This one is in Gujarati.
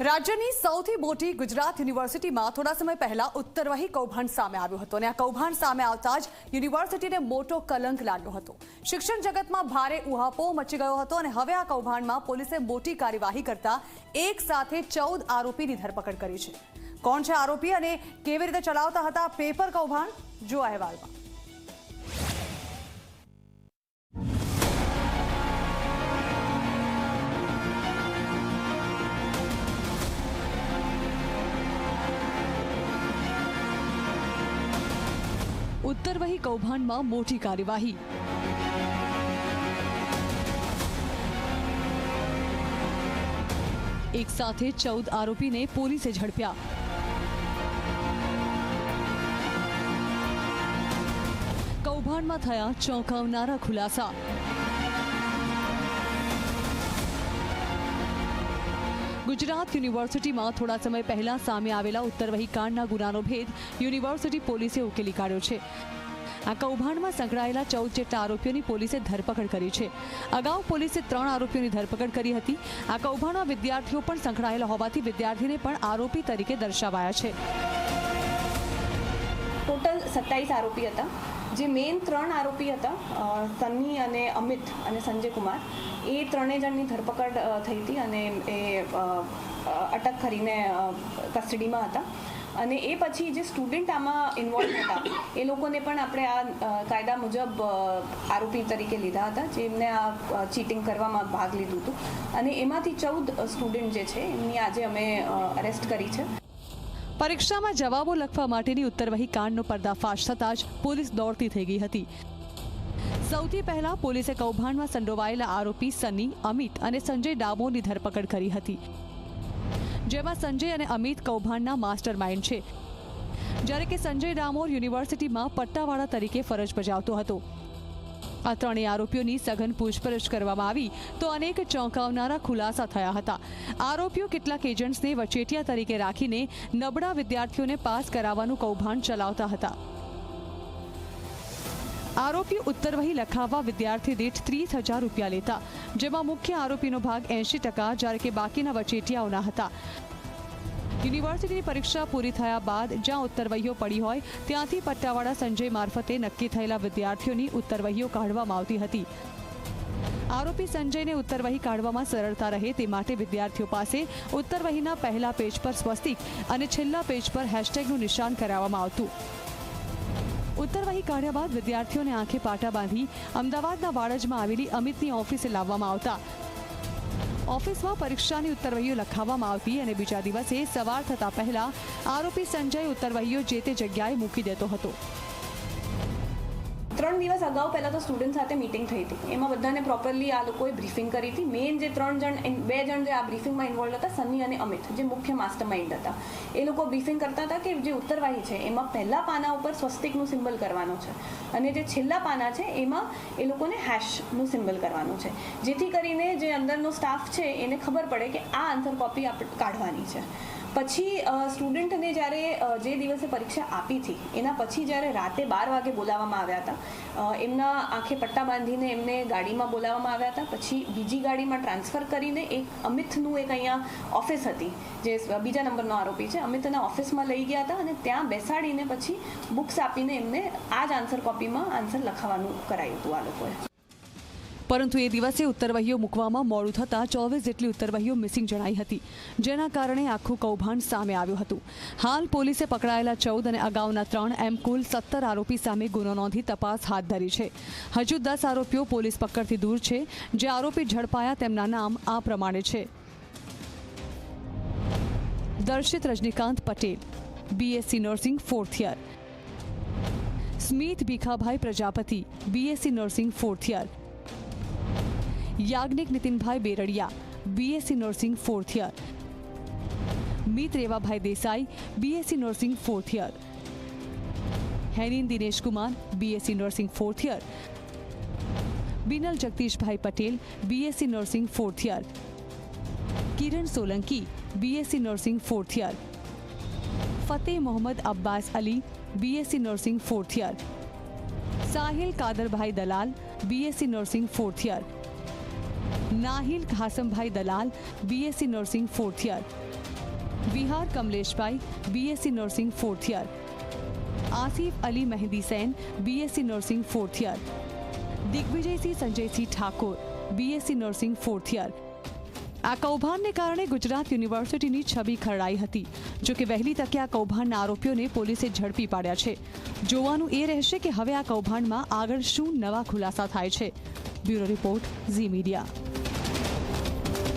રાજ્યની સૌથી મોટી ગુજરાત યુનિવર્સિટીમાં થોડા સમય પહેલા ઉત્તરવહી કૌભાંડ સામે આવ્યું હતું અને આ કૌભાંડ સામે આવતા જ યુનિવર્સિટીને મોટો કલંક લાગ્યો હતો. શિક્ષણ જગતમાં ભારે ઉહાપો મચી ગયો હતો અને હવે આ કૌભાંડમાં પોલીસે મોટી કાર્યવાહી કરતા એક સાથે ચૌદ આરોપીની ધરપકડ કરી છે. કોણ છે આરોપી અને કેવી રીતે ચલાવતા હતા પેપર કૌભાંડ? જો અહેવાલમાં. ઉત્તરવહી કૌભાંડમાં મોટી કાર્યવાહી. એક સાથે ચૌદ આરોપીને પોલીસે ઝડપ્યા. કૌભાંડમાં થયા ચોંકાવનારા ખુલાસા. ગુજરાત યુનિવર્સિટીમાં થોડા સમય પહેલા સામે આવેલા ઉત્તરવહી કાંડના ગુનાનો ભેદ યુનિવર્સિટી પોલીસે ઉકેલી કાઢ્યો છે. આ કૌભાંડમાં સંકળાયેલા ચૌદ જેટલા આરોપીઓની પોલીસે ધરપકડ કરી છે. અગાઉ પોલીસે ત્રણ આરોપીઓની ધરપકડ કરી હતી. આ કૌભાંડમાં વિદ્યાર્થીઓ પણ સંકળાયેલા હોવાથી વિદ્યાર્થીને પણ આરોપી તરીકે દર્શાવાયા છે. ટોટલ સત્તાવીસ આરોપી હતા. જે મેઇન ત્રણ આરોપી હતા સન્ની અને અમિત અને સંજય કુમાર એ ત્રણેય જણની ધરપકડ થઈ હતી અને એ અટક કરીને કસ્ટડીમાં હતા. અને એ પછી જે સ્ટુડન્ટ આમાં ઇન્વોલ્વ હતા, એ લોકોને પણ આપણે આ કાયદા મુજબ આરોપી તરીકે લીધા હતા જેમને આ ચીટિંગ કરવામાં ભાગ લીધું હતું. અને એમાંથી ચૌદ સ્ટુડન્ટ જે છે, એમની આજે અમે અરેસ્ટ કરી છે. પરીક્ષામાં જવાબો લખવા માટેની ઉત્તરવહી કાંડનો પર્દાફાશ થતાં જ પોલીસ દોડતી થઈ ગઈ હતી. સૌથી પહેલા પોલીસે કૌભાંડમાં સંડોવાયેલા આરોપી સની, અમિત અને સંજય ડામોરની ધરપકડ કરી હતી. જેમાં સંજય અને અમિત કૌભાંડના માસ્ટર માઇન્ડ છે. જ્યારે કે સંજય ડામોર યુનિવર્સિટીમાં પટ્ટાવાળા તરીકે ફરજ બજાવતો હતો. આ ત્રણેય આરોપીઓની સઘન પૂછપરછ કરવામાં આવી તો અનેક ચોંકાવનારા ખુલાસા થયા હતા. આરોપીઓ કેટલાક એજન્ટ્સને વચેટિયા તરીકે રાખીને નબળા વિદ્યાર્થીઓને પાસ કરાવવાનું કૌભાંડ ચલાવતા હતા. આરોપી ઉત્તરવહી લખાવવા વિદ્યાર્થી દીઠ ત્રીસ હજાર રૂપિયા લેતા, જેમાં મુખ્ય આરોપીનો ભાગ એંશી ટકા, જ્યારે કે બાકીના વચેટિયાઓના હતા. યુનિવર્સિટીની પરીક્ષા પૂરી થયા બાદ જ્યાં ઉત્તરવહીઓ પડી હોય, ત્યાંથી પટ્ટાવાળા સંજય મારફતે નક્કી થયેલા વિદ્યાર્થીઓની ઉત્તરવહીઓ કાઢવામાં આવતી હતી. આરોપી સંજયને ઉત્તરવહી કાઢવામાં સરળતા રહે તે માટે વિદ્યાર્થીઓ પાસે ઉત્તરવહીના પહેલા પેજ પર સ્વસ્તિક અને છેલ્લા પેજ પર હેશટેગનું નિશાન કરાવવામાં આવતું. ઉત્તરવહી કાઢ્યા બાદ વિદ્યાર્થીઓને આંખે પાટા બાંધી અમદાવાદના વાડજમાં આવેલી અમિતની ઓફિસે લાવવામાં આવતા ઓફિસમાં પરીક્ષાની ઉત્તરવહીઓ લખાવવામાં આવતી અને બીજા દિવસે સવાર થતા પહેલા આરોપી સંજય ઉત્તરવહીઓ જે તે જગ્યાએ મૂકી દેતો હતો. ત્રણ દિવસ અગાઉ પહેલાં તો સ્ટુડન્ટ સાથે મિટિંગ થઈ હતી. એમાં બધાને પ્રોપરલી આ લોકોએ બ્રીફિંગ કરી હતી. મેઇન જે ત્રણ જણ બે જણ જે આ બ્રીફિંગમાં ઇન્વોલ્વ હતા, સની અને અમિત, જે મુખ્ય માસ્ટર માઇન્ડ હતા. એ લોકો બ્રીફિંગ કરતા હતા કે જે ઉત્તરવાહી છે, એમાં પહેલા પાના ઉપર સ્વસ્તિકનું સિમ્બલ કરવાનો છે. અને જે છેલ્લા પાના છે, એમાં એ લોકોને હેશનું સિમ્બલ કરવાનું છે. જેથી કરીને જે અંદરનો સ્ટાફ છે, એને ખબર પડે કે આ આન્સર કોપી આપણે કાઢવાની છે. પછી સ્ટુડન્ટને જ્યારે જે દિવસે પરીક્ષા આપી હતી, એના પછી જ્યારે રાતે બાર વાગે બોલાવવામાં આવ્યા હતા એમના આંખે પટ્ટા બાંધીને એમને ગાડીમાં બોલાવવામાં આવ્યા હતા, પછી બીજી ગાડીમાં ટ્રાન્સફર કરીને એક અમિતનું એક અહીંયા ઓફિસ હતી, જે બીજા નંબરનો આરોપી છે અમિતના ઓફિસમાં લઈ ગયા હતા અને ત્યાં બેસાડીને પછી બુક્સ આપીને એમને આ જ આન્સર કોપીમાં આન્સર લખાવવાનું કરાયું હતું આ લોકોએ. પરંતુ એ દિવસે ઉત્તરવહીઓ મૂકવામાં મોડું થતાં ચોવીસ જેટલી ઉત્તરવહીઓ મિસિંગ જણાઈ હતી, જેના કારણે આખું કૌભાંડ સામે આવ્યું હતું. હાલ પોલીસે પકડાયેલા ચૌદ અને અગાઉના ત્રણ એમ કુલ સત્તર આરોપી સામે ગુનો નોંધી તપાસ હાથ ધરી છે. હજુ દસ આરોપીઓ પોલીસ પકડથી દૂર છે, જે આરોપી ઝડપાયા તેમના નામ આ પ્રમાણે છે. Darshit Rajnikant Patel BSc nursing fourth year Smit Bhikhabhai Prajapati BSc nursing fourth year Yagnik Nitinbhai Beradiya BSc nursing fourth year Mit Revabhai Desai BSc nursing fourth year Henin Dinesh Kumar BSc nursing fourth year Binal Jagdishbhai Patel BSc nursing fourth year Kiran Solanki BSc nursing fourth year Fateh Mohammad Abbas Ali BSc nursing fourth year Sahil Kadarbhai Dalal BSc nursing fourth year Nahil Hasambhai Dalal BSc nursing fourth year Vihar Kamleshbhai BSc nursing fourth year Asif Ali Mehndi Sen BSc nursing fourth year Digvijaysinh Sanjaysinh Thakor BSc nursing fourth year આ કૌભાંડને કારણે ગુજરાત યુનિવર્સિટીની છબી ખરડાઈ હતી જો કે વહેલી તકે આ કૌભાંડના આરોપીઓને પોલીસે ઝડપી પાડ્યા છે જોવાનું એ રહેશે કે હવે આ કૌભાંડમાં આગળ શું નવા ખુલાસા થાય છે બ્યુરો રિપોર્ટ ઝી મીડિયા